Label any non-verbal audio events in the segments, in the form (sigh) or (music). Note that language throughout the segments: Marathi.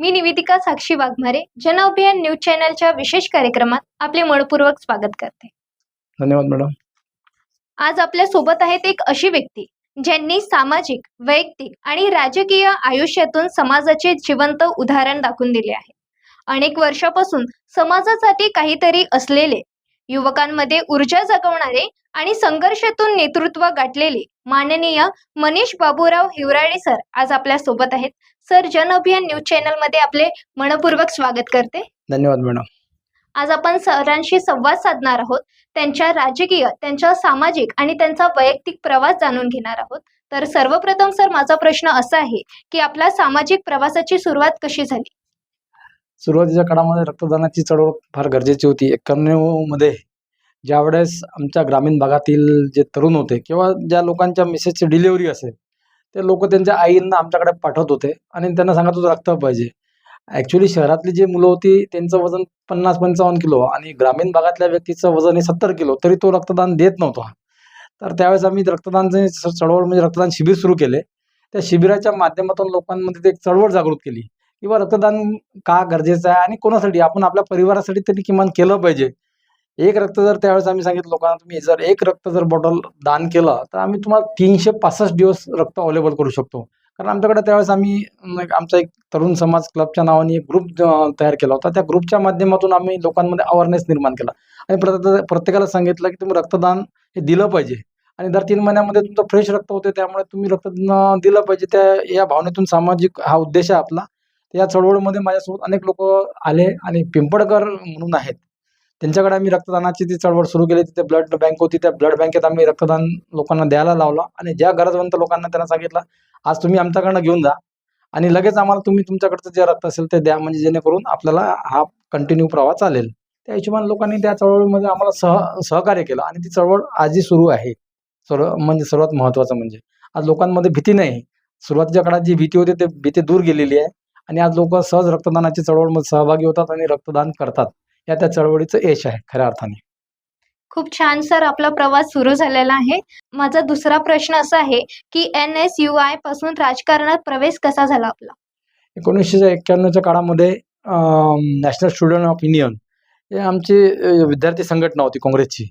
मी निवेदिका साक्षी वाघमारे जन अभियान न्यूज चॅनलच्या विशेष कार्यक्रमात आपले मनपूर्वक स्वागत करते. धन्यवाद मॅडम. आज आपल्यासोबत आहेत एक अशी व्यक्ती ज्यांनी सामाजिक वैयक्तिक आणि राजकीय आयुष्यातून समाजाचे जिवंत उदाहरण दाखवून दिले आहे. अनेक वर्षापासून समाजासाठी काहीतरी असलेले युवकांमध्ये ऊर्जा जगवणारे आणि संघर्षातून नेतृत्व गाठलेले माननीय मनीष बाबूराव हिवराळे सर आज आपल्यासोबत आहेत. सर जन अभियान न्यूज चॅनलमध्ये आपले मनपूर्वक स्वागत करते. धन्यवाद मॅडम. आज आपण सरांशी संवाद साधणार आहोत. त्यांच्या राजकीय त्यांच्या सामाजिक आणि त्यांचा वैयक्तिक प्रवास जाणून घेणार आहोत. तर सर्वप्रथम सर माझा प्रश्न असा आहे की आपला सामाजिक प्रवासाची सुरुवात कशी झाली? सुरुवातीच्या काळामध्ये रक्तदानाची चळवळ फार गरजेची होती. एक्क्याण्णवमध्ये ज्यावेळेस आमच्या ग्रामीण भागातील जे तरुण होते किंवा ज्या लोकांच्या मिसेसची डिलिव्हरी असेल ते लोक त्यांच्या आईंना आमच्याकडे पाठवत होते आणि त्यांना सांगत होतं रक्त पाहिजे. ॲक्च्युली शहरातली जी मुलं होती त्यांचं वजन पन्नास पंचावन्न किलो आणि ग्रामीण भागातल्या व्यक्तीचं वजन हे सत्तर किलो तरी तो रक्तदान देत नव्हता. तर त्यावेळेस आम्ही रक्तदानचे चळवळ म्हणजे रक्तदान शिबिर सुरू केले. त्या शिबिराच्या माध्यमातून लोकांमध्ये ते एक चळवळ जागृत केली. किंवा रक्तदान का गरजेचं आहे आणि कोणासाठी? आपण आपल्या परिवारासाठी तरी किमान केलं पाहिजे. एक रक्त जर त्यावेळेस आम्ही सांगितलं लोकांना तुम्ही जर एक रक्त जर बॉटल दान केलं तर आम्ही तुम्हाला तीनशे पासष्ट दिवस रक्त अवेलेबल करू शकतो. कारण आमच्याकडे त्यावेळेस आम्ही एक आमचा एक तरुण समाज क्लबच्या नावाने एक ग्रुप तयार केला होता. त्या ग्रुपच्या माध्यमातून आम्ही लोकांमध्ये अवेअरनेस निर्माण केला. आणि प्रत्येक प्रत्येकाला सांगितलं की तुम्ही रक्तदान हे दिलं पाहिजे. आणि दर तीन महिन्यामध्ये तुमचं फ्रेश रक्त होते त्यामुळे तुम्ही रक्त दिलं पाहिजे. त्या या भावनेतून सामाजिक हा उद्देश आहे आपला. या चळवळीमध्ये माझ्यासोबत अनेक लोक आले आणि पिंपळकर म्हणून आहेत. त्यांच्याकडे आम्ही रक्तदानाची ती चळवळ सुरू केली तिथे ब्लड बँक होती. त्या ब्लड बँकेत आम्ही रक्तदान लोकांना द्यायला लावला आणि ज्या गरजवंत लोकांना त्यांना सांगितलं आज तुम्ही आमच्याकडनं घेऊन जा आणि लगेच आम्हाला तुम्ही तुमच्याकडचं जे रक्त असेल ते द्या. म्हणजे जेणेकरून आपल्याला हा कंटिन्यू प्रवाह चालेल. त्या हिशोबाने लोकांनी त्या चळवळीमध्ये आम्हाला सह सहकार्य केलं आणि ती चळवळ आजही सुरू आहे. सर्व म्हणजे सर्वात महत्त्वाचं म्हणजे. आज लोकांमध्ये भीती नाही. सुरुवातीच्या काळात जी भीती होती ते भीती दूर गेलेली आहे आणि आज लोक सहज रक्तदानाची चळवळमध्ये सहभागी होतात आणि रक्तदान करतात. या त्या चळवळीचं यश आहे खऱ्या अर्थाने. खूप छान सर. आपला प्रवास सुरू झालेला आहे. माझा दुसरा प्रश्न असा आहे की एन एस यू आयपासून राजकारणात प्रवेश कसा झाला आपला? एकोणीसशे एक्क्याण्णवच्या काळामध्ये नॅशनल स्टुडंट ऑफ युनियन हे आमची अ, विद्यार्थी संघटना होती काँग्रेसची.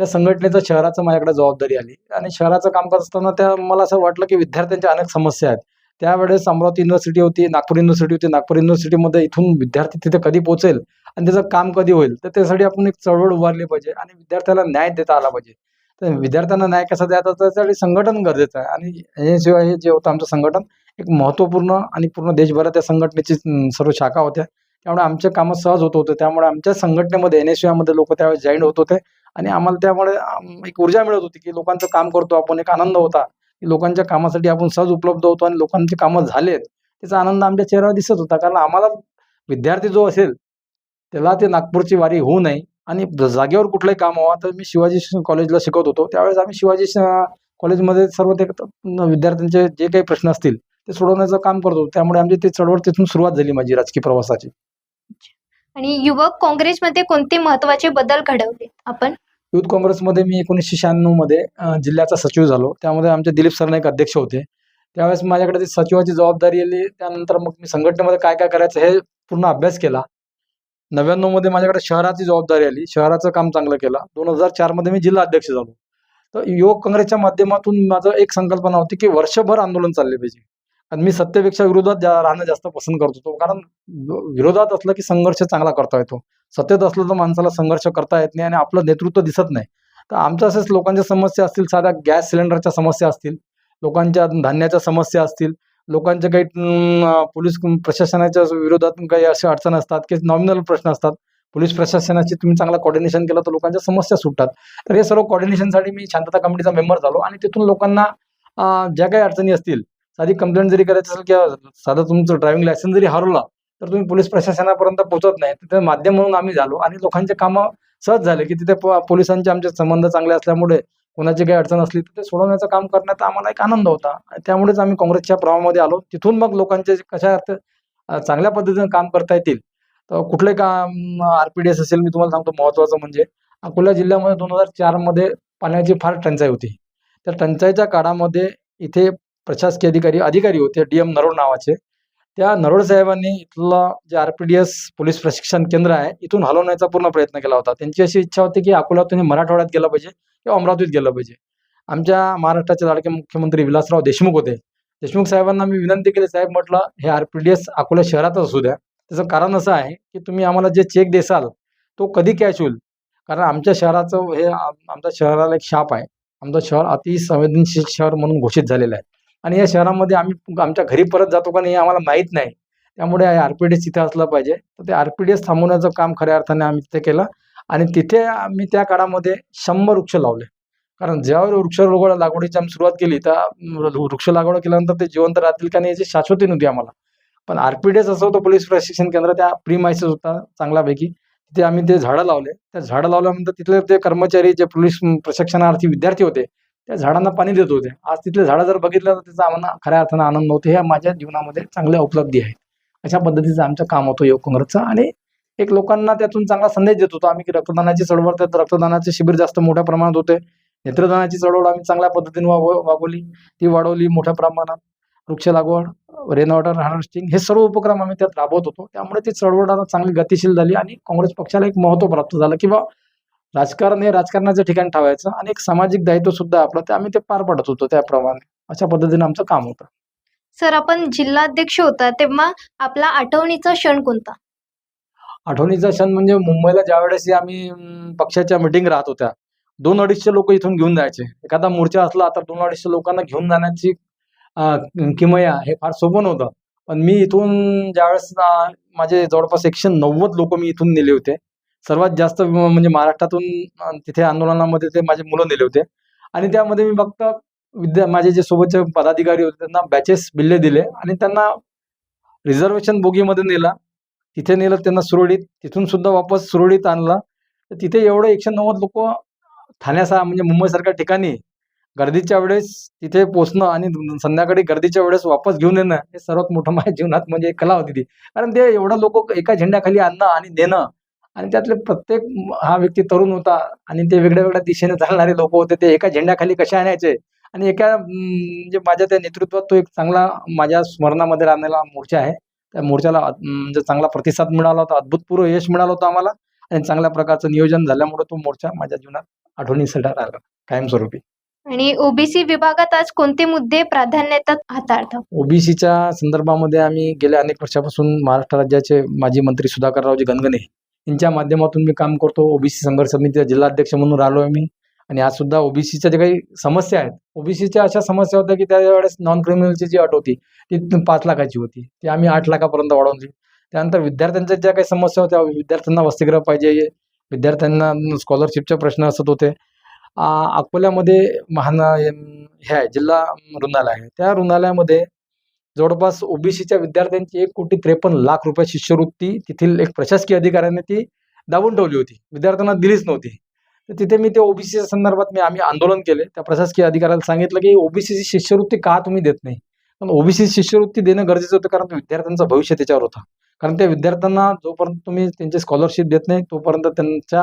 त्या संघटनेचं शहराचं माझ्याकडे जबाबदारी आली. आणि शहराचं काम करत असताना त्या मला असं वाटलं की विद्यार्थ्यांच्या अनेक समस्या आहेत. त्यावेळेस अमरावती युनिव्हर्सिटी होती नागपूर युनिव्हर्सिटी होती. नागपूर युनिव्हर्सिटीमध्ये इथून विद्यार्थी तिथे कधी पोहोचेल आणि त्याचं काम कधी होईल तर त्यासाठी आपण एक चळवळ उभारली पाहिजे आणि विद्यार्थ्याला न्याय देता आला पाहिजे. तर विद्यार्थ्यांना न्याय कसा द्यायचा त्यासाठी संघटन गरजेचं आहे आणि याशिवाय हे जे होतं आमचं संघटन एक महत्त्वपूर्ण आणि पूर्ण देशभरात त्या संघटनेची सर्व शाखा होत्या. त्यामुळे आमचे कामं सहज होत होते. त्यामुळे आमच्या संघटनेमध्ये एन एसमध्ये लोक त्यावेळेस जॉईन होत होते आणि आम्हाला त्यामुळे एक ऊर्जा मिळत होती की लोकांचं काम करतो आपण एक आनंद होता. लोकांच्या कामासाठी आपण सहज उपलब्ध होतो आणि लोकांची कामं झालेत त्याचा आनंद आमच्या चेहऱ्यावर दिसत होता. कारण आम्हाला विद्यार्थी जो असेल त्याला ते नागपूरची वारी होऊ नये आणि जागेवर कुठलंही काम व्हावं तर मी शिवाजी कॉलेजला शिकवत होतो. त्यावेळेस आम्ही शिवाजी कॉलेजमध्ये सर्व ते विद्यार्थ्यांचे जे काही प्रश्न असतील ते सोडवण्याचं काम करतो त्यामुळे आमची ती चळवळ तिथून सुरुवात झाली माझी राजकीय प्रवासाची. आणि युवक काँग्रेसमध्ये कोणते महत्त्वाचे बदल घडवले आपण? युथ काँग्रेसमध्ये मी एकोणीसशे शहाण्णवमध्ये जिल्ह्याचा सचिव झालो. त्यामध्ये आमचे दिलीप सरनाईक अध्यक्ष होते. त्यावेळेस माझ्याकडे ती सचिवाची जबाबदारी आली. त्यानंतर मग मी संघटनेमध्ये काय काय करायचं हे पूर्ण अभ्यास केला. नव्याण्णवमध्ये माझ्याकडे शहराची जबाबदारी आली. शहराचं काम चांगलं केलं. दोन हजार चारमध्ये मी जिल्हा अध्यक्ष झालो. तर युवक काँग्रेसच्या माध्यमातून माझं एक संकल्पना होती की वर्षभर आंदोलन चालले पाहिजे. आणि मी सत्तेपेक्षा विरोधात जा राहणं जास्त पसंत करत होतो. कारण विरोधात असलं की संघर्ष चांगला करता येतो. सत्तेत असलं तर माणसाला संघर्ष करता येत नाही आणि आपलं नेतृत्व दिसत नाही. तर आमच्या असेच लोकांच्या समस्या असतील साध्या गॅस सिलेंडरच्या समस्या असतील लोकांच्या धान्याच्या समस्या असतील लोकांच्या काही पोलीस प्रशासनाच्या विरोधात काही अशा अडचण असतात की नॉमिनल प्रश्न असतात. पोलीस प्रशासनाची तुम्ही चांगला कॉर्डिनेशन केलं तर लोकांच्या समस्या सुटतात. तर हे सर्व कॉर्डिनेशनसाठी मी शांतता कमिटीचा मेंबर झालो आणि तिथून लोकांना ज्या काही अडचणी असतील साधी कंप्लेंट जरी करायची असेल किंवा साधं तुमचं ड्रायव्हिंग लायसन्स जरी हरवला तर तुम्ही पोलीस प्रशासनापर्यंत पोहोचत नाही. तिथे माध्यम म्हणून आम्ही झालो आणि लोकांचे कामं सहज झाले की तिथे प- पोलिसांचे आमचे संबंध चांगले असल्यामुळे कोणाची काही अडचण असली तर ते सोडवण्याचं काम करण्यात आम्हाला एक आनंद होता. त्यामुळेच आम्ही काँग्रेसच्या प्रवाहामध्ये आलो. तिथून मग लोकांचे जे कशा अर्थ चांगल्या पद्धतीने काम करता येतील. तर कुठले काम आर पी डी एस असेल मी तुम्हाला सांगतो महत्त्वाचं म्हणजे अकोला जिल्ह्यामध्ये दोन हजार चारमध्ये पाण्याची फार टंचाई होती. त्या टंचाईच्या काळामध्ये इथे प्रशासकीय अधिकारी अधिकारी होते डी एम नरोड नावाचे. त्या नरोड साहेबांनी इथलं जे R P D S police प्रशिक्षण केंद्र आहे इथून हलवण्याचा पूर्ण प्रयत्न केला होता. त्यांची अशी इच्छा होती की अकोल्यातून हे मराठवाड्यात गेलं पाहिजे किंवा अमरावतीत गेलं पाहिजे. आमच्या महाराष्ट्राचे लाडके मुख्यमंत्री विलासराव देशमुख होते. देशमुख साहेबांना मी विनंती केली साहेब म्हटलं हे R P D S Akola शहरातच असू द्या. त्याचं कारण असं आहे की तुम्ही आम्हाला जे चेक देसाल तो कधी कॅश होईल? कारण आमच्या शहराचं हे आम- आमच्या शहराला एक शाप आहे. आमचं शहर अति संवेदनशील शहर म्हणून घोषित झालेलं आहे. आणि या शहरामध्ये आम्ही आमच्या घरी परत जातो का नाही हे आम्हाला माहीत नाही. त्यामुळे आर पी डी एस तिथे असलं पाहिजे. तर ते आर पी डी एस थांबवण्याचं काम खऱ्या अर्थाने आम्ही तिथे केलं. आणि तिथे आम्ही त्या काळामध्ये शंभर वृक्ष लावले. कारण ज्यावेळी वृक्ष लागवडीची आम्ही सुरुवात केली तर वृक्ष लागवड केल्यानंतर ते जिवंत राहतील का नाही याची शाश्वती नव्हती आम्हाला. पण आर पी डी एस असं होतं पोलीस प्रशिक्षण केंद्र त्या प्री मायसेस होता चांगल्यापैकी. तिथे आम्ही ते झाडं लावले. त्या झाडं लावल्यानंतर तिथले ते कर्मचारी जे पोलीस प्रशिक्षणार्थी विद्यार्थी होते त्या झाडांना पाणी देत होते. आज तिथले झाडं जर बघितलं तर त्याचा आम्हाला खऱ्या अर्थानं आनंद होतो. हे माझ्या जीवनामध्ये चांगल्या उपलब्धी आहेत. अशा पद्धतीचं आमचं काम होतं योग काँग्रेसचं आणि एक लोकांना त्यातून चांगला संदेश देत होतो. आम्ही की रक्तदानाची चळवळ त्यात रक्तदानाचे शिबिर जास्त मोठ्या प्रमाणात होते नेत्रदानाची चळवळ आम्ही चांगल्या पद्धतीने वा वागवली. ती वाढवली मोठ्या प्रमाणात. वृक्ष लागवड रेन वॉटर हार्वेस्टिंग हे सर्व उपक्रम आम्ही त्यात राबवत होतो. त्यामुळे ती चळवळ आता चांगली गतिशील झाली आणि काँग्रेस पक्षाला एक महत्त्व प्राप्त झालं किंवा राजकारण हे राजकारणाचं ठिकाण ठेवायचं आणि एक सामाजिक दायित्व सुद्धा आपलं ते आम्ही ते पार पाडत होतो त्याप्रमाणे. अशा पद्धतीने आमचं काम होतं. सर आपण जिल्हाध्यक्ष होता तेव्हा आपला आठवणीचा क्षण कोणता? आठवणीचा क्षण म्हणजे मुंबईला ज्यावेळेस आम्ही पक्षाच्या मिटिंग राहत होत्या दोन अडीचशे लोक इथून घेऊन जायचे. एखादा मोर्चा असला तर दोन अडीचशे लोकांना घेऊन जाण्याची किमया हे फार सोपं नव्हतं. पण मी इथून ज्यावेळेस माझे जवळपास एकशे नव्वद लोक मी इथून नेले होते. सर्वात जास्त म- म्हणजे महाराष्ट्रातून तिथे आंदोलनामध्ये ते माझे मुलं नेले होते. आणि त्यामध्ये मी फक्त विद्या माझे जे सोबतचे पदाधिकारी होते त्यांना बॅचेस बिल्ले दिले आणि त्यांना रिझर्वेशन बोगीमध्ये नेला. तिथे नेलं त्यांना सुरळीत तिथून सुद्धा वापस सुरळीत आणला. तर तिथे एवढे एकशे नव्वद लोक ठाण्यासा म्हणजे मुंबईसारख्या ठिकाणी गर्दीच्या वेळेस तिथे पोचणं आणि संध्याकाळी गर्दीच्या वेळेस वापस घेऊन येणं हे सर्वात मोठं (laughs) माझ्या जीवनात म्हणजे एक कला होती ती. कारण ते एवढं लोक एका झेंड्याखाली आणणं आणि देणं आणि त्यातले प्रत्येक हा व्यक्ती तरुण होता आणि ते वेगळ्या वेगळ्या दिशेने चालणारे लोक होते. ते एका झेंड्याखाली कसे आणायचे? आणि एका म्हणजे माझ्या त्या नेतृत्वात तो एक चांगला माझ्या स्मरणामध्ये राहणारा मोर्चा आहे. त्या मोर्चाला म्हणजे चांगला प्रतिसाद मिळाला होता अद्भुतपूर्व यश मिळालं होतं आम्हाला. आणि चांगल्या प्रकारचं नियोजन झाल्यामुळे तो मोर्चा माझ्या जीवनात आठवणीसाठी राहिला कायमस्वरूपी. आणि ओबीसी विभागात आज कोणते मुद्दे प्राधान्यात हाताळतात ओबीसीच्या संदर्भामध्ये आम्ही गेल्या अनेक वर्षापासून महाराष्ट्र राज्याचे माजी मंत्री सुधाकररावजी गणगणे यांच्या माध्यमातून मी काम करतो. ओबीसी संघर्ष समितीचा जिल्हाध्यक्ष म्हणून राहिलो आहे मी. आणि आज सुद्धा ओबीसीच्या ज्या काही समस्या आहेत ओबीसीच्या अशा समस्या होत्या की त्यावेळेस नॉन क्रिमिनलची जी अट होती ती पाच लाखाची होती. ती आम्ही आठ लाखापर्यंत वाढवली. त्यानंतर विद्यार्थ्यांच्या ज्या काही समस्या होत्या विद्यार्थ्यांना वसतिगृह पाहिजे विद्यार्थ्यांना स्कॉलरशिपचे प्रश्न असत होते. अकोल्यामध्ये महान हे आहे जिल्हा रुग्णालय आहे. त्या रुग्णालयामध्ये जवळपास ओबीसीच्या विद्यार्थ्यांची एक कोटी त्रेपन्न लाख रुपये शिष्यवृत्ती तेथील एक प्रशासकीय अधिकाऱ्याने ती दाबून ठेवली होती. विद्यार्थ्यांना दिलीच नव्हती. तर तिथे मी ते ओबीसीच्या संदर्भात मी आम्ही आंदोलन केले. त्या प्रशासकीय अधिकाऱ्याला सांगितलं की ओबीसीची शिष्यवृत्ती का तुम्ही देत नाही? पण ओबीसी शिष्यवृत्ती देणं गरजेचं होतं कारण विद्यार्थ्यांचं भविष्य त्याच्यावर होतं. कारण त्या विद्यार्थ्यांना जोपर्यंत तुम्ही त्यांचे स्कॉलरशिप देत नाही तोपर्यंत त्यांच्या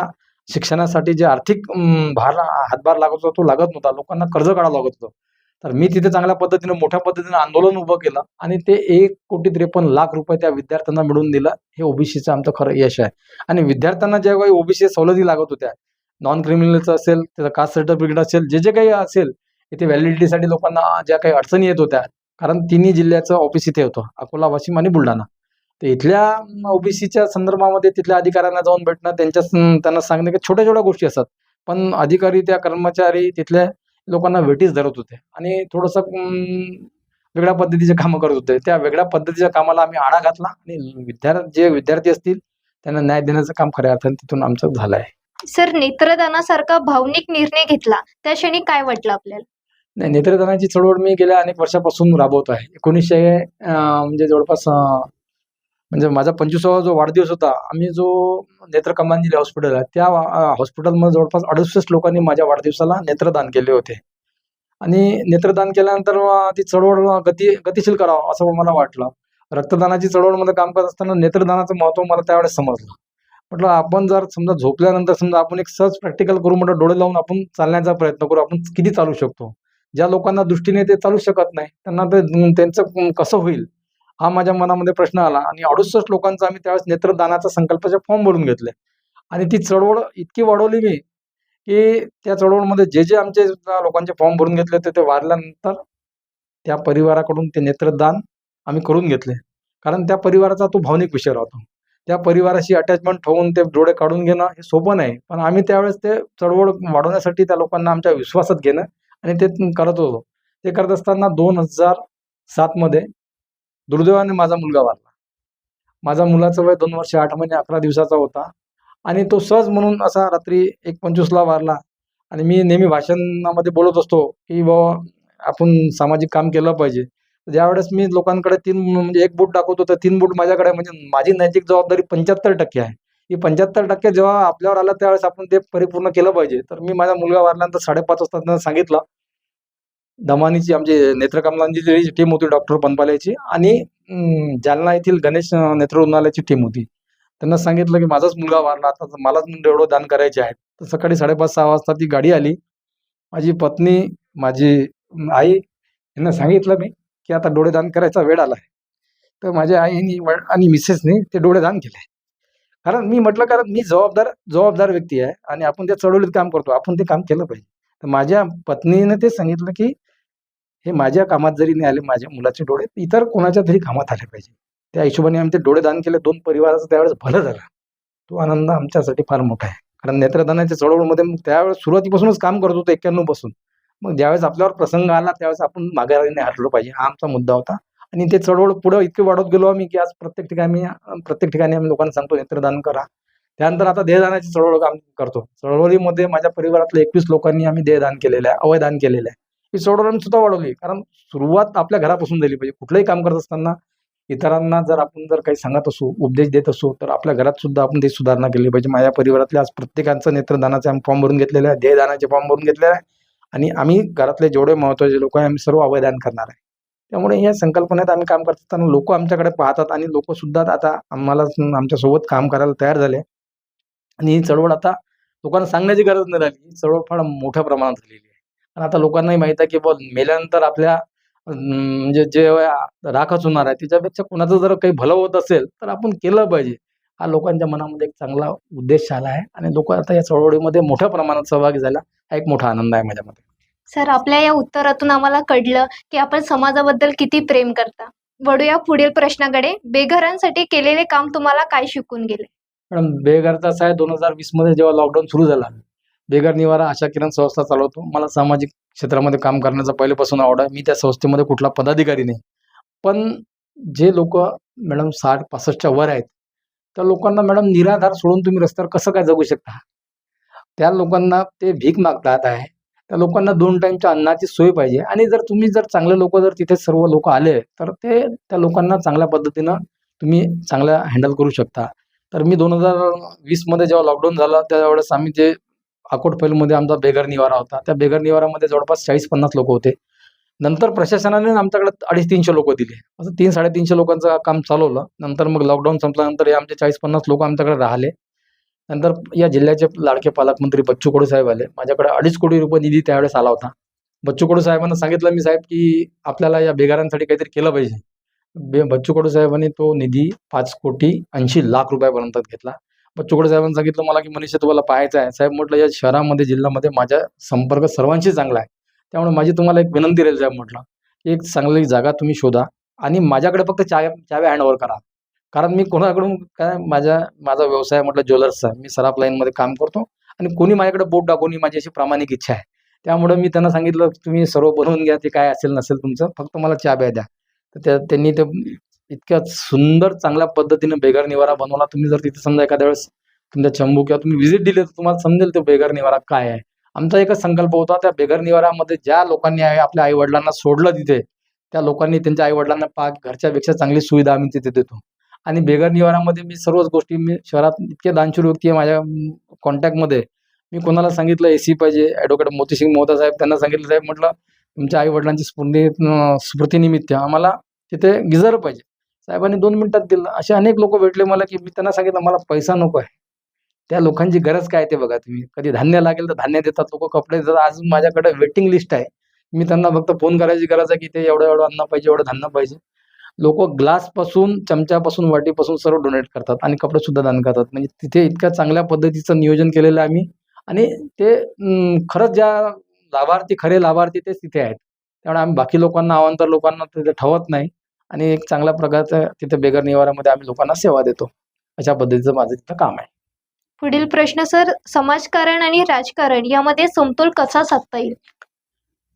शिक्षणासाठी जे आर्थिक भार हातभार लागत होता तो लागत नव्हता. लोकांना कर्ज काढावं लागत होतं. तर मी तिथे चांगल्या पद्धतीनं मोठ्या पद्धतीनं आंदोलन उभं केलं आणि ते एक कोटी त्रेपन्न लाख रुपये त्या विद्यार्थ्यांना मिळवून दिलं. हे ओबीसीचं आमचं खरं यश आहे. आणि विद्यार्थ्यांना ज्या काही ओबीसी सवलती लागत होत्या नॉन क्रिमिनलचं असेल त्याचं कास्ट सर्टिफिकेट असेल जे जे काही असेल इथे व्हॅलिडिटीसाठी लोकांना ज्या काही अडचणी येत होत्या कारण तिन्ही जिल्ह्याचं ऑफिस इथे होतं अकोला वाशिम आणि बुलढाणा. तर इथल्या ओबीसीच्या संदर्भामध्ये तिथल्या अधिकाऱ्यांना जाऊन भेटणं त्यांच्या त्यांना सांगणं की छोट्या छोट्या गोष्टी असतात. पण अधिकारी त्या कर्मचारी तिथल्या लोकांना वेटीस धरत होते. आणि थोडंसं वेगळ्या पद्धतीचे कामं करत होते. त्या वेगळ्या पद्धतीच्या कामाला आम्ही आळा घातला आणि विद्यार्थी जे विद्यार्थी असतील त्यांना न्याय देण्याचं काम खऱ्या अर्थाने तिथून आमचं झालं आहे सर नेत्रदानासारखा भावनिक निर्णय घेतला. त्या क्षणी काय वाटलं आपल्याला? नाही नेत्रदानाची चळवळ मी गेल्या अनेक वर्षापासून राबवत आहे. एकोणीसशे म्हणजे जवळपास म्हणजे माझा पंचवीसावा जो वाढदिवस होता आम्ही जो नेत्र कमांजली हॉस्पिटल आहे त्या हॉस्पिटलमध्ये जवळपास अडुसष्ट लोकांनी माझ्या वाढदिवसाला नेत्रदान केले होते. आणि नेत्रदान केल्यानंतर ती चळवळ गती गतिशील करावं असं मला वाटलं. रक्तदानाची चळवळमध्ये काम करत असताना नेत्रदानाचं महत्त्व मला त्यावेळेस समजलं. म्हटलं आपण जर समजा झोपल्यानंतर समजा आपण एक सहज प्रॅक्टिकल करू म्हटलं डोळे लावून आपण चालण्याचा प्रयत्न करू आपण किती चालू शकतो? ज्या लोकांना दृष्टीने ते चालू शकत नाही त्यांना ते त्यांचं कसं होईल? हा माझ्या मनामध्ये प्रश्न आला. आणि अडुसष्ट लोकांचा आम्ही त्यावेळेस नेत्रदानाचा संकल्पाचे फॉर्म भरून घेतले. आणि ती चळवळ इतकी वाढवली मी की त्या चळवळमध्ये जे जे आमचे लोकांचे फॉर्म भरून घेतले होते ते वाढल्यानंतर त्या परिवाराकडून ते नेत्रदान आम्ही करून घेतले. कारण त्या परिवाराचा तो भावनिक विषय राहतो. त्या परिवाराशी अटॅचमेंट ठेवून ते डोळे काढून घेणं हे सोपं नाही. पण आम्ही त्यावेळेस ते चळवळ वाढवण्यासाठी त्या लोकांना आमच्या विश्वासात घेणं आणि ते करत होतो. ते करत असताना दोन हजार सातमध्ये दुर्दैवाने माझा मुलगा वारला. माझा मुलाचं वय दोन वर्ष आठ महिने अकरा दिवसाचा होता. आणि तो सहज म्हणून असा रात्री एक पंचवीसला वारला. आणि मी नेहमी भाषणामध्ये बोलत असतो की बाबा आपण सामाजिक काम केलं पाहिजे. ज्यावेळेस मी लोकांकडे तीन म्हणजे एक बूट दाखवतो तर तीन बूट माझ्याकडे म्हणजे माझी नैतिक जबाबदारी पंच्याहत्तर टक्के आहे. ही पंच्याहत्तर टक्के जेव्हा आपल्यावर आलं त्यावेळेस आपण ते परिपूर्ण केलं पाहिजे. तर मी माझा मुलगा वारल्यानंतर साडेपाच वाजता सांगितलं दमानीची आमची नेत्रकमलांची जी टीम होती डॉक्टर बनपाल्याची आणि जालना येथील गणेश नेत्र रुग्णालयाची टीम होती. त्यांना सांगितलं की माझाच मुलगा वारला आता मलाच एवढं दान करायचे आहेत. तर सकाळी साडेपाच सहा वाजता ती गाडी आली. माझी पत्नी माझी आई यांना सांगितलं मी की आता डोळेदान करायचा वेळ आला आहे तर माझ्या आईनी व- आणि मिसेसने ते डोळेदान केले. कारण मी म्हटलं कारण मी जबाबदार जबाबदार व्यक्ती आहे आणि आपण त्या चळवळीत काम करतो आपण ते काम केलं पाहिजे. तर माझ्या पत्नीने ते सांगितलं की हे माझ्या कामात जरी नाही आले माझ्या मुलाचे डोळे इतर कोणाच्या तरी कामात आले पाहिजे. त्या हिशोबाने आम्ही ते डोळे दान केले. दोन परिवाराचं त्यावेळेस भलं झालं. तो आनंद आमच्यासाठी फार मोठा आहे. कारण नेत्रदानाच्या चळवळीमध्ये मग त्यावेळेस सुरुवातीपासूनच काम करत होतो एक्क्याण्णवपासून. मग ज्यावेळेस आपल्यावर प्रसंग आला त्यावेळेस आपण माघारीने हटलो पाहिजे. हा आमचा मुद्दा होता. आणि ते चळवळ पुढं इतके वाढवत गेलो आम्ही की आज प्रत्येक ठिकाणी प्रत्येक ठिकाणी आम्ही लोकांना सांगतो नेत्रदान करा. त्यानंतर आता देहदानाची चळवळ काम करतो. चळवळीमध्ये माझ्या परिवारातल्या एकवीस लोकांनी आम्ही देहदान केलेलं आहे अवयदान केलेलं आहे. ही चळवळ आम्ही सुद्धा वाढवली. कारण सुरुवात आपल्या घरापासून झाली पाहिजे. कुठलंही काम करत असताना इतरांना जर आपण जर काही सांगत असू उपदेश देत असू तर आपल्या घरात सुद्धा आपण ते सुधारणा केली पाहिजे. माझ्या परिवारातल्या आज प्रत्येकांचं नेत्रदानाचे आम्ही फॉर्म भरून घेतलेले आहे. देहदानाचे फॉर्म भरून घेतलेले आहे. आणि आम्ही घरातले जेवढे महत्त्वाचे लोक आहे आम्ही सर्व अवयदान करणार आहे. त्यामुळे या संकल्पनेत आम्ही काम करत असताना लोक आमच्याकडे पाहतात आणि लोकसुद्धा आता आम्हाला आमच्यासोबत काम करायला तयार झाले. आणि ही चळवळ आता लोकांना सांगण्याची गरज नाही राहिली. ही चळवळ फार मोठ्या प्रमाणात झालेली आहे. आणि आता लोकांनाही माहीत आहे की बुवा मेल्यानंतर आपल्या म्हणजे जे राखच होणार आहे त्याच्यापेक्षा कोणाचं जर काही भलं होत असेल तर आपण केलं पाहिजे. हा लोकांच्या मनामध्ये एक चांगला उद्देश आला आहे आणि लोक आता या चळवळीमध्ये मोठ्या प्रमाणात सहभागी झाला हा एक मोठा आनंद आहे माझ्यामध्ये. सर आपल्या या उत्तरातून आम्हाला कळलं की आपण समाजाबद्दल किती प्रेम करता. वळूया पुढील प्रश्नाकडे. बेघरांसाठी केलेले काम तुम्हाला काय शिकून गेले? मॅडम बेघरचा आहे दोन हजार वीसमध्ये जेव्हा लॉकडाऊन सुरू झाला बेघर निवारा आशा किरण संस्था चालवतो. मला सामाजिक क्षेत्रामध्ये काम करण्याचा पहिल्यापासून आवड आहे. मी त्या संस्थेमध्ये कुठला पदाधिकारी नाही. पण जे लोक मॅडम साठ पासष्टच्या वर आहेत त्या लोकांना मॅडम निराधार सोडून तुम्ही रस्त्यावर कसं काय जगू शकता? त्या लोकांना ते भीक मागतात आहे. त्या लोकांना दोन टाईमच्या अन्नाची सोय पाहिजे. आणि जर तुम्ही जर चांगले लोक जर तिथे सर्व लोक आले तर ते त्या लोकांना चांगल्या पद्धतीनं तुम्ही चांगल्या हँडल करू शकता. तर मी दोन हजार वीसमध्ये जेव्हा लॉकडाऊन झालं त्यावेळेस आम्ही जे अकोट फैलमध्ये आमचा बेघर निवारा होता. त्या बेघर निवारामध्ये जवळपास चाळीस पन्नास लोक होते. नंतर प्रशासनाने आमच्याकडे अडीच तीनशे लोक दिले. असं तीन साडेतीनशे लोकांचं काम चालवलं. नंतर मग लॉकडाऊन संपल्यानंतर हे आमचे चाळीस पन्नास लोक आमच्याकडे राहिले. नंतर या जिल्ह्याचे लाडके पालकमंत्री बच्चू कडू साहेब आले. माझ्याकडे अडीच कोटी रुपये निधी त्यावेळेस आला होता. बच्चू कडू साहेबांना सांगितलं मी साहेब की आपल्याला या बेगारांसाठी काहीतरी केलं पाहिजे. बे बच्चू कडू साहेबांनी तो निधी पाच कोटी ऐंशी लाख रुपयापर्यंत घेतला. मग चोकडे साहेबांनी सांगितलं मला की मनीषा तुम्हाला पाहायचं आहे. साहेब म्हटलं या शहरामध्ये जिल्ह्यामध्ये माझा संपर्क सर्वांशी चांगला आहे. त्यामुळे माझी तुम्हाला एक विनंती राहील साहेब म्हटलं एक चांगली जागा तुम्ही शोधा आणि माझ्याकडे फक्त चाव्या चाव्या हँडओव्हर करा. कारण मी कोणाकडून काय माझ्या माझा व्यवसाय म्हटलं ज्वेलर्सचा मी सराफ लाईनमध्ये काम करतो आणि कोणी माझ्याकडे बोट दाखवून माझी अशी प्रामाणिक इच्छा आहे. त्यामुळे मी त्यांना सांगितलं तुम्ही सर्व बनवून घ्या ते काय असेल नसेल तुमचं फक्त मला चाब्या द्या. तर त्या त्यांनी ते इतक्या सुंदर चांगल्या पद्धतीने बेगार निवारा बनवला. तुम्ही जर तिथे समजा एखाद्या वेळेस तुमच्या चंबू किंवा तुम्ही व्हिजिट दिली तर तुम्हाला समजेल तो बेघर निवारा काय आहे. आमचा एकच संकल्प होता त्या बेघर निवारामध्ये ज्या लोकांनी आहे आपल्या आई वडिलांना सोडलं तिथे त्या लोकांनी त्यांच्या आई वडिलांना पा घरच्यापेक्षा चांगली सुविधा आम्ही तिथे देतो. आणि बेघर निवारामध्ये मी सर्वच गोष्टी मी शहरात इतके दानशूर व्यक्ती आहे माझ्या कॉन्टॅक्टमध्ये मी कोणाला सांगितलं ए सी पाहिजे ॲडव्होकेट मोतीसिंग मोहता साहेब त्यांना सांगितलं साहेब म्हटलं तुमच्या आई वडिलांची स्फूर्ती स्मृतीनिमित्त आम्हाला तिथे गिझर पाहिजे. साहेबांनी दोन मिनिटात दिलं. असे अनेक लोक भेटले मला की मी त्यांना सांगितलं मला पैसा नको आहे. त्या लोकांची गरज काय ते बघा तुम्ही. कधी धान्य लागेल तर धान्य देतात लोक कपडे देतात. आज माझ्याकडे वेटिंग लिस्ट आहे. मी त्यांना फक्त फोन करायची गरज आहे की ते एवढं एवढं अन्न पाहिजे एवढं धान्य पाहिजे. लोक ग्लासपासून चमच्यापासून वाटीपासून सर्व डोनेट करतात आणि कपडे सुद्धा दान करतात. म्हणजे तिथे इतक्या चांगल्या पद्धतीचं नियोजन केलेलं आहे आम्ही. आणि ते खरंच ज्या लाभार्थी खरे लाभार्थी तेच तिथे आहेत. त्यामुळे आम्ही बाकी लोकांना अवांतर लोकांना तिथे ठेवत नाही. आणि एक चांगल्या प्रकारचं तिथे बेगर निवारामध्ये आम्ही लोकांना सेवा देतो. अशा पद्धतीचं माझं तिथं काम आहे. पुढील प्रश्न सर समाजकारण आणि राजकारण यामध्ये समतोल कसा साधता येईल?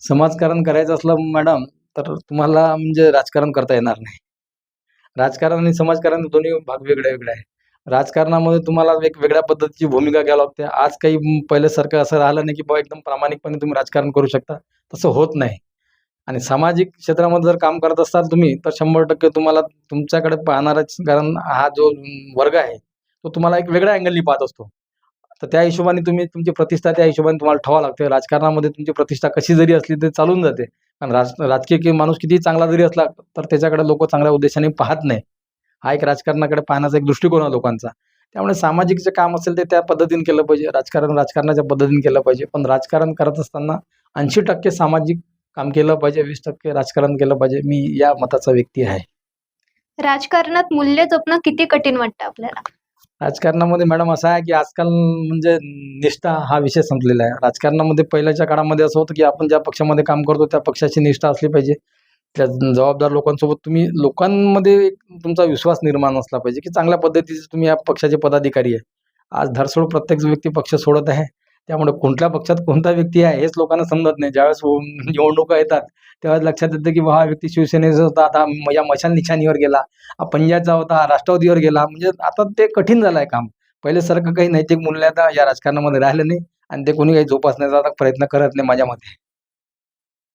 समाजकारण करायचं असलं मॅडम तर तुम्हाला म्हणजे राजकारण करता येणार नाही. राजकारण आणि समाजकारण दोन्ही भाग वेगळे वेगळे आहे राजकारणामध्ये तुम्हाला एक वेगळ्या पद्धतीची भूमिका घ्यावी लागते. आज काही पहिल्यासारखं असं राहिलं नाही की बा एकदम प्रामाणिकपणे तुम्ही राजकारण करू शकता. तसं होत नाही. आणि सामाजिक क्षेत्रामध्ये जर काम करत असाल तुम्ही तर शंभर टक्के तुम्हाला तुमच्याकडे पाहणारा कारण हा जो वर्ग आहे तो तुम्हाला एक वेगळ्या अँगलनी पाहत असतो. तर त्या हिशोबाने तुम्ही तुमची प्रतिष्ठा त्या हिशोबाने तुम्हाला ठेवावं लागते. राजकारणामध्ये तुमची प्रतिष्ठा कशी जरी असली तरी चालून जाते. कारण राज राजकीय माणूस किती चांगला जरी असला तर त्याच्याकडे लोक चांगल्या उद्देशाने पाहत नाही. हा एक राजकारणाकडे पाहण्याचा एक दृष्टिकोन आहे लोकांचा. त्यामुळे सामाजिक जे काम असेल ते त्या पद्धतीने केलं पाहिजे. राजकारण राजकारणाच्या पद्धतीने केलं पाहिजे. पण राजकारण करत असताना ऐंशी टक्के सामाजिक काम केलं पाहिजे वीस टक्के राजकारण केलं पाहिजे. मी या मताचा व्यक्ती आहे. राजकारणात मूल्य जपणं किती कठीण वाटतं आपल्याला? राजकारणामध्ये मॅडम असं आहे की आजकाल म्हणजे निष्ठा हा विषय संपलेला आहे. राजकारणामध्ये पहिल्याच्या काळामध्ये असं होतं की आपण ज्या पक्षामध्ये काम करतो त्या पक्षाची निष्ठा असली पाहिजे. त्या जबाबदार लोकांसोबत तुम्ही लोकांमध्ये तुमचा विश्वास निर्माण असला पाहिजे की चांगल्या पद्धतीचे तुम्ही या पक्षाचे पदाधिकारी आहे. आज धरसोड प्रत्येक व्यक्ती पक्ष सोडत आहे. त्यामुळे कोणत्या पक्षात कोणता व्यक्ती आहे हेच लोकांना समजत नाही. ज्यावेळेस निवडणुका येतात तेव्हा लक्षात येतं की हा व्यक्ती शिवसेनेचा होता आता या मशाल निशाणीवर गेला. पंजाबचा होता राष्ट्रवादीवर गेला. म्हणजे आता ते कठीण झालं आहे काम पहिल्यासारखं काही नैतिक मूल्य आता या राजकारणामध्ये राहिलं नाही आणि ते कोणी काही जोपासण्याचा आता प्रयत्न करत नाही माझ्या मते.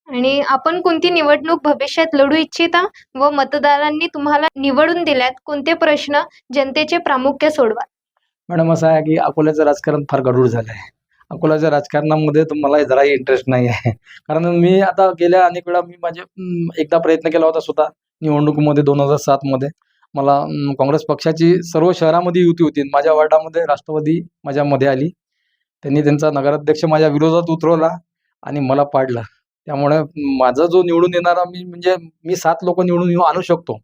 आणि आपण कोणती निवडणूक भविष्यात लढू इच्छिता व मतदारांनी तुम्हाला निवडून दिल्यात कोणते प्रश्न जनतेचे प्रामुख्य सोडवा? मॅडम असं आहे की अकोल्याचं राजकारण फार गडूळ झालं आहे अकोलाच्या राजकारणामध्ये तर मला जराही इंटरेस्ट नाही आहे. कारण मी आता गेल्या अनेक वेळा मी माझे एकदा प्रयत्न केला होता स्वतः निवडणुकीमध्ये दोन हजार सातमध्ये मला काँग्रेस पक्षाची सर्व शहरामध्ये युती होती. माझ्या वार्डामध्ये राष्ट्रवादी माझ्यामध्ये आली. त्यांनी त्यांचा नगराध्यक्ष माझ्या विरोधात उतरवला आणि मला पाडला. त्यामुळे माझा जो निवडून येणारा मी म्हणजे मी सात लोक निवडून येऊ आणू शकतो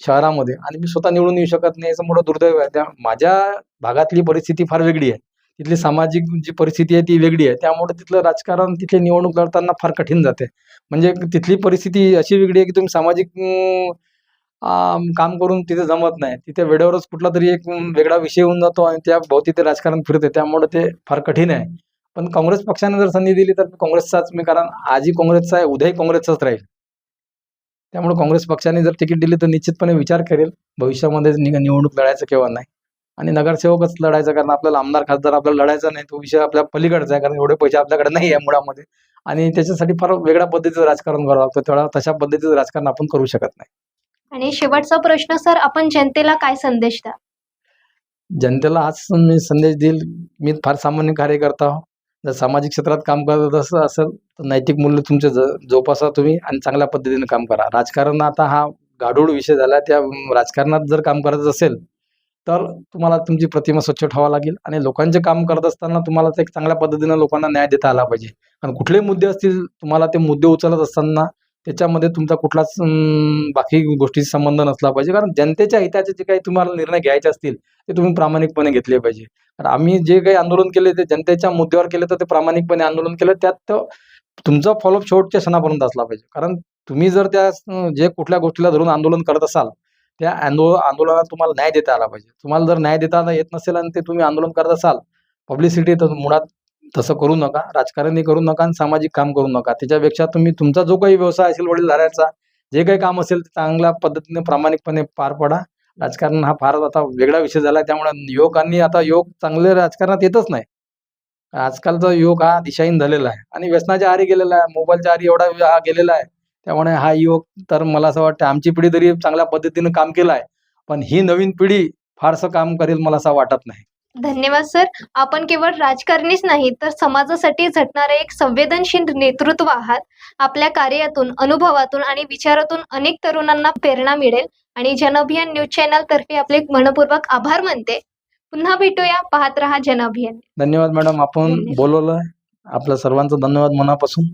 शहरामध्ये. आणि मी स्वतः निवडून येऊ शकत नाही याचं मोठं दुर्दैव आहे. त्या माझ्या भागातली परिस्थिती फार वेगळी आहे. तिथली सामाजिक जी परिस्थिती आहे ती वेगळी आहे. त्यामुळे तिथलं राजकारण तिथली निवडणूक लढताना फार कठीण जाते. म्हणजे तिथली परिस्थिती अशी वेगळी आहे की तुम्ही सामाजिक काम करून तिथे जमत नाही. तिथे वेळेवरच कुठला तरी एक वेगळा विषय होऊन जातो आणि त्या भोवती ते राजकारण फिरते त्यामुळे ते फार कठीण आहे. पण काँग्रेस पक्षाने जर संधी दिली तर काँग्रेसचाच मी कारण आजही काँग्रेसचा आहे उद्याही काँग्रेसचाच राहील. त्यामुळे काँग्रेस पक्षाने जर तिकीट दिली तर निश्चितपणे विचार करेल. भविष्यामध्ये नि- निवडणूक लढायचं केव्हा नाही. आणि नगरसेवकच लढायचं कारण आपल्याला आमदार खासदार आपल्याला लढायचा नाही तो विषय आपल्या पलीकडचा आहे कारण एवढे पैसे आपल्याकडे नाही आहे मुळामध्ये. आणि त्याच्यासाठी फार वेगळ्या पद्धतीचं राजकारण करावं लागतं. तेवढा तशा पद्धतीचं राजकारण आपण करू शकत नाही. आणि शेवटचा प्रश्न सर आपण जनतेला काय संदेश द्या? जनतेला हाच मी संदेश देईल. मी फार सामान्य कार्यकर्ता आहो. जर सामाजिक क्षेत्रात काम करत असं असेल तर नैतिक मूल्य तुमचे जोपासा तुम्ही आणि चांगल्या पद्धतीने काम करा. राजकारण आता हा गाडूळ विषय झाला. त्या राजकारणात जर काम करत असेल तर तुम्हाला तुमची प्रतिमा स्वच्छ ठेवावं लागेल आणि लोकांचे काम करत असताना तुम्हाला ते एक चांगल्या पद्धतीनं लोकांना न्याय देता आला पाहिजे. कारण कुठले मुद्दे असतील तुम्हाला ते मुद्दे उचलत असताना त्याच्यामध्ये तुमचा कुठलाच बाकी गोष्टीशी संबंध नसला पाहिजे. कारण जनतेच्या हिताचे जे काही तुम्हाला निर्णय घ्यायचे असतील ते तुम्ही प्रामाणिकपणे घेतले पाहिजे. कारण आम्ही जे काही आंदोलन केले ते जनतेच्या मुद्द्यावर केले तर ते प्रामाणिकपणे आंदोलन केलं त्यात तुमचा फॉलोअप शेवटच्या क्षणापर्यंत असला पाहिजे. कारण तुम्ही जर त्या जे कुठल्या गोष्टीला धरून आंदोलन करत असाल त्या आंदो आंदोलनाला तुम्हाला न्याय देता आला पाहिजे. तुम्हाला जर न्याय देता येत नसेल आणि ते तुम्ही आंदोलन करत असाल पब्लिसिटी तर मुळात तसं करू नका राजकारणही करू नका आणि सामाजिक काम करू नका. त्याच्यापेक्षा तुम्ही तुमचा जो काही व्यवसाय असेल वडीलधाऱ्याचा जे काही काम असेल ते चांगल्या पद्धतीने प्रामाणिकपणे पार पडा. राजकारण हा फार आता वेगळा विषय झाला आहे त्यामुळे युवकांनी आता युवक चांगले राजकारणात येतच नाही. आजकालचा युवक हा दिशाहीन झालेला आहे. आणि व्यसनाच्या आहारी गेलेला आहे मोबाईलच्या आहारी एवढा हा गेलेला आहे. त्यामुळे हा युवक तर मला असं वाटतं आमची पिढी तरी चांगल्या पद्धतीने काम केलं आहे पण ही नवीन पिढी फारसं काम करेल मला असं वाटत नाही. धन्यवाद सर. आपण केवळ राजकारणीच नाही तर समाजासाठी झटणारे एक संवेदनशील नेतृत्व आहात. आपल्या कार्यातून अनुभवातून आणि विचारातून अनेक तरुणांना प्रेरणा मिळेल आणि जनअभियान न्यूज चॅनल तर्फे आपले मनपूर्वक आभार मानते. पुन्हा भेटूया पाहत रहा जनअभियान. धन्यवाद मॅडम आपण. बोलवलं. आपल्या सर्वांचं धन्यवाद मनापासून.